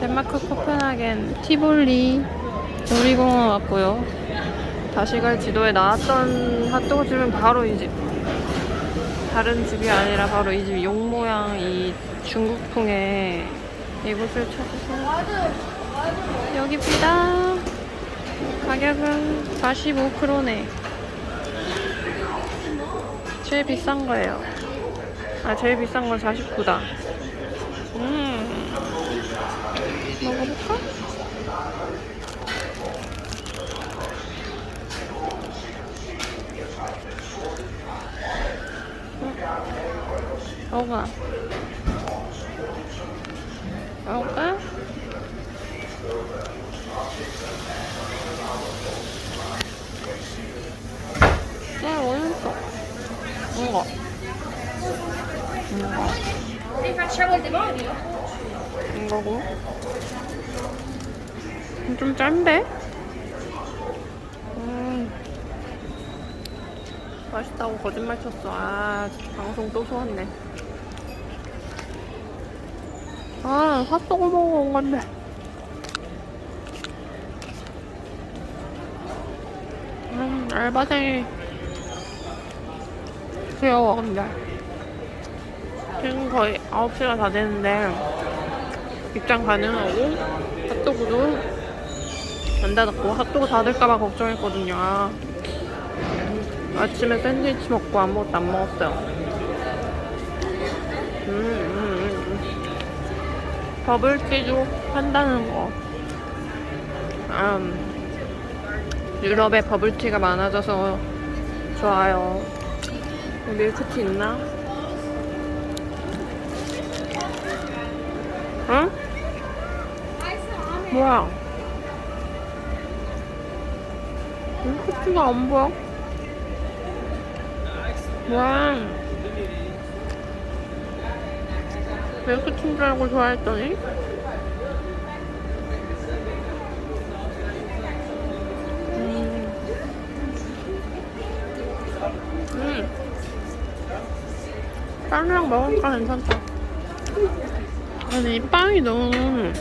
덴마크 코펜하겐 티볼리 놀이공원 왔고요. 다시 갈 지도에 나왔던 핫도그 집은 바로 이 집. 다른 집이 아니라 바로 이 집 용 모양 이 중국풍의 이곳을 찾아서 여기입니다. 가격은 45크로네. 제일 비싼 거예요. 아, 제일 비싼 건 49다. 음. 먹어볼까? 먹어. 먹을까? 네, 맛있어. 이거. 이거. 이거고. 좀 짠데? 맛있다고 거짓말 쳤어. 아, 방송 또 소왔네. 아, 핫도그 먹으러 온 건데. 음, 알바생이 귀여워, 근데. 지금 거의 9시가 다 됐는데, 입장 가능하고, 핫도그도 안 닫았고, 핫도그 닫을까봐 걱정했거든요. 아, 아침에 샌드위치 먹고 아무것도 안 먹었어요. 음, 음, 음. 버블티도 한다는 거. 음, 유럽에 버블티가 많아져서 좋아요. 밀크티 있나? 응? 뭐야? 밀크티가 안 보여? 밀크티인 줄 알고 좋아했더니? 음. 음. 빵이랑 먹으니까 괜찮다. 아니, 이 빵이 너무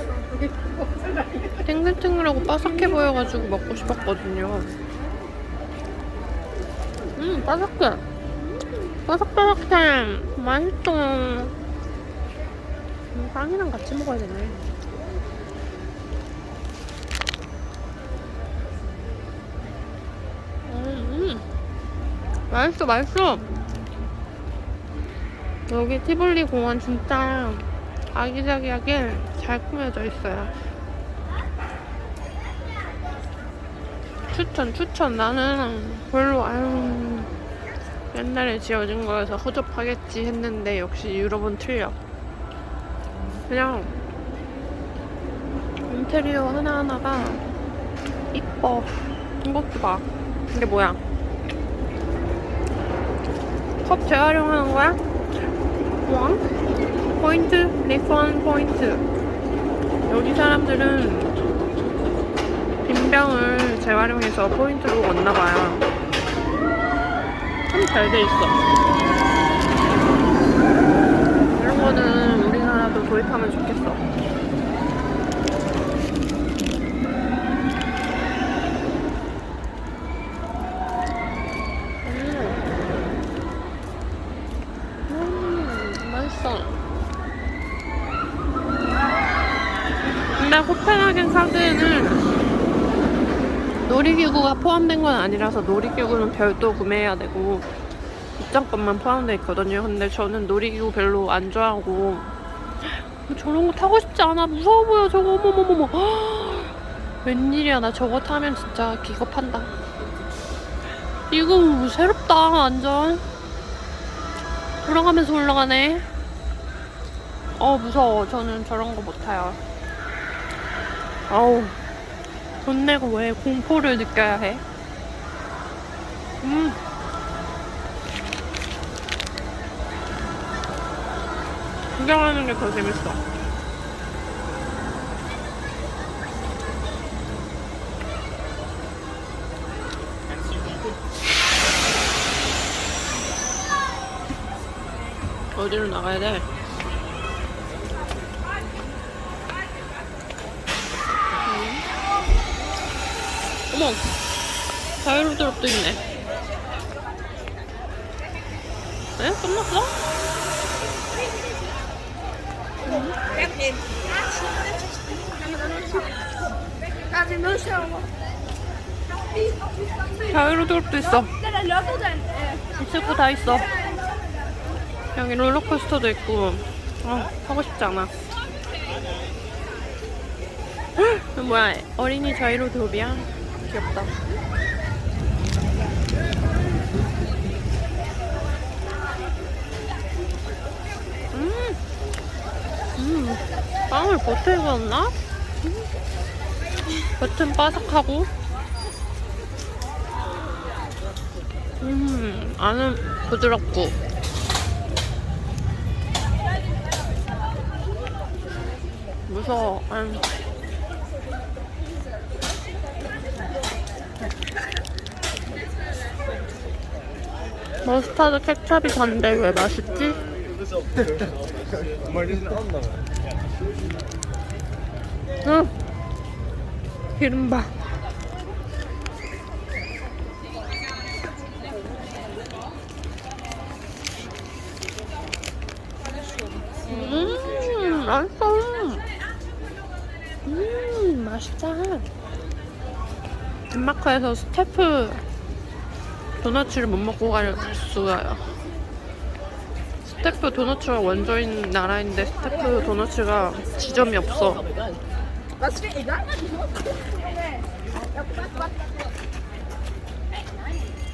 탱글탱글하고 바삭해 보여가지고 먹고 싶었거든요. 음, 바삭해. 바삭바삭해. 맛있어. 음, 빵이랑 같이 먹어야 되네. 음, 음. 맛있어, 맛있어. 여기 티볼리 공원 진짜 아기자기하게 잘 꾸며져 있어요. 추천, 추천. 나는 별로, 아유, 옛날에 지어진 거여서 허접하겠지 했는데 역시 유럽은 틀려. 그냥 인테리어 하나하나가 이뻐. 이것도 봐. 이게 뭐야? 컵 재활용하는 거야? 왕? 포인트? 리펀 포인트. 여기 사람들은 빈병을 재활용해서 포인트로 얻나봐요. 참 잘 돼 있어. 이런 거는 우리나라도 도입하면 좋겠어. 음, 음, 맛있어. 근데 코펜하겐 사드에는 놀이기구가 포함된 건 아니라서 놀이기구는 별도 구매해야 되고 입장권만 포함되어 있거든요. 근데 저는 놀이기구 별로 안 좋아하고 저런 거 타고 싶지 않아. 무서워 보여. 저거 어머머머머. 웬일이야. 나 저거 타면 진짜 기겁한다. 이거 새롭다. 완전. 돌아가면서 올라가네. 어 무서워. 저는 저런 거 못 타요. 아우. 돈 내고 왜 공포를 느껴야 해? 음. 구경하는 게 더 재밌어. 어디로 나가야 돼? 어머, 자유로드롭도 있네. 네? 끝났어? 자유로드롭도 있어. 있을 거 다 있어. 여기 롤러코스터도 있고. 아, 하고 싶지 않아. 뭐야? 어린이 자유로드롭이야? 귀엽다. 음, 음, 빵을 구웠나? 음. 겉은 바삭하고 음, 안은 부드럽고. 무서워. 음. 머스타드 케찹이 단데 왜 맛있지? 응. 기름 봐. 음, 맛있어. 음, 맛있다. 덴마크에서 스테프 도너츠를 못 먹고 갈 수가요. 스테프 도너츠가 원조인 나라인데 스테프 도너츠가 지점이 없어.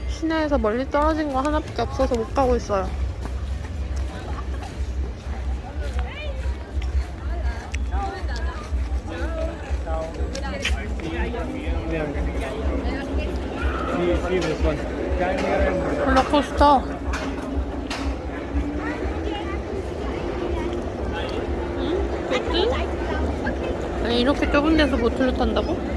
시내에서 멀리 떨어진 거 하나밖에 없어서 못 가고 있어요. 롤러코스터. 응? 아니, 이렇게 좁은 데서 보트를 탄다고?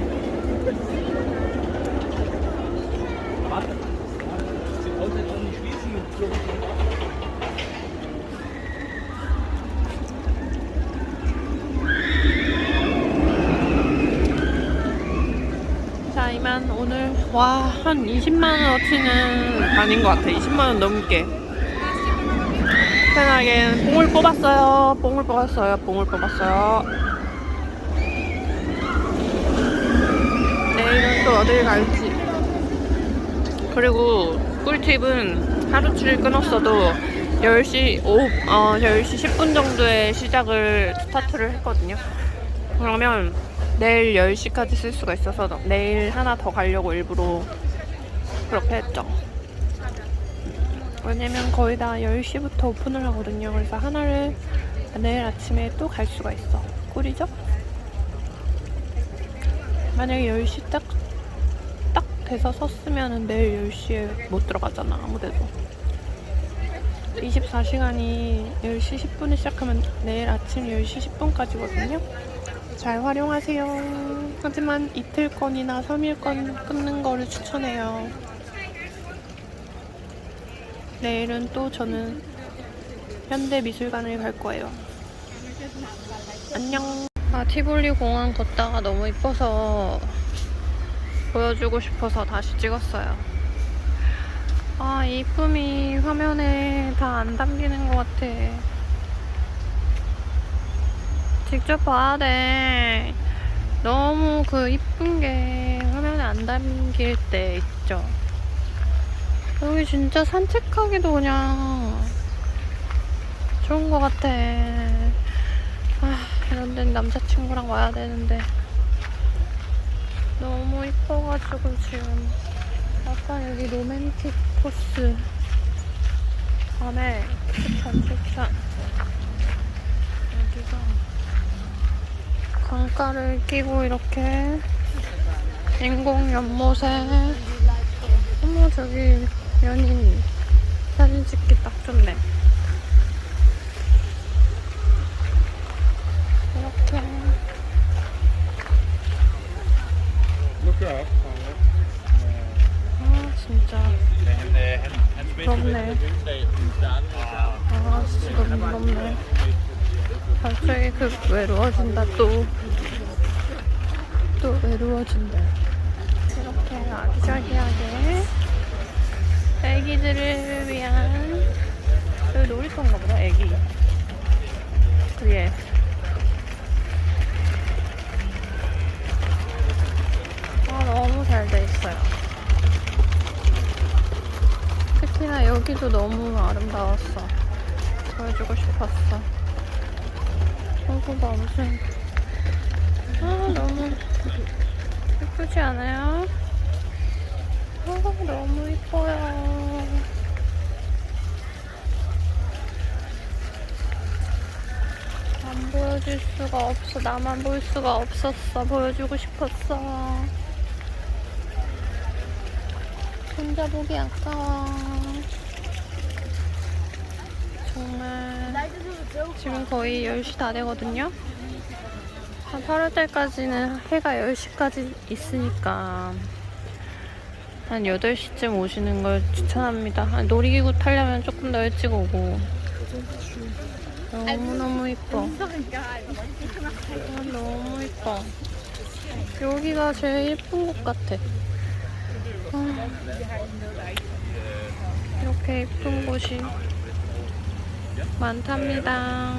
자, 이만 오늘 와 한 20만 원어치는 다닌 것 같아. 20만 원 넘게. 편하게 봉을 뽑았어요. 봉을 뽑았어요. 봉을 뽑았어요. 내일은 또 어딜 갈지. 그리고 꿀팁은 하루치를 끊었어도 10시 오후 어 10시 10분 정도에 시작을 스타트를 했거든요. 그러면 내일 10시까지 쓸 수가 있어서 내일 하나 더 가려고 일부러 그렇게 했죠. 왜냐면 거의 다 10시부터 오픈을 하거든요. 그래서 하나를 내일 아침에 또 갈 수가 있어. 꿀이죠? 만약에 10시 딱, 딱 돼서 섰으면 내일 10시에 못 들어가잖아. 아무 데도. 24시간이 10시 10분에 시작하면 내일 아침 10시 10분까지거든요. 잘 활용하세요. 하지만 이틀권이나 3일권 끊는 거를 추천해요. 내일은 또 저는 현대미술관을 갈 거예요. 안녕. 아, 티볼리 공원 걷다가 너무 이뻐서 보여주고 싶어서 다시 찍었어요. 아, 이 이쁨이 화면에 다 안 담기는 것 같아. 직접 봐야 돼. 너무 그 이쁜 게 화면에 안 담길 때 있죠. 여기 진짜 산책하기도 그냥 좋은 것 같아. 아, 이런 데는 남자친구랑 와야 되는데. 너무 이뻐가지고 지금 약간 여기 로맨틱 코스. 밤에 추천, 추천. 여기가 강가를 끼고 이렇게 인공 연못에 어머 저기 연인 사진 찍기 딱 좋네. 이렇게. look up. 아 진짜. 부럽네. 아 진짜 너무 부럽네 갑자기 그 외로워진다. 또. 또 외로워진다. 이렇게 아기자기하게 애기들을 위한 여기 놀이터인가 보다 애기. 위에 아 너무 잘 돼 있어요. 특히나 여기도 너무 아름다웠어. 보여주고 싶었어 저거 봐 무슨 아 너무 예쁘지 않아요? 아 너무 이뻐요. 안 보여줄 수가 없어. 나만 볼 수가 없었어. 보여주고 싶었어. 혼자 보기 아까워 정말 지금 거의 10시 다 되거든요 한 8월 달까지는 해가 10시까지 있으니까 한 8시쯤 오시는 걸 추천합니다. 아, 놀이기구 타려면 조금 더 일찍 오고. 너무너무 이뻐. 아, 너무 이뻐. 여기가 제일 예쁜 곳 같아. 아, 이렇게 예쁜 곳이 많답니다.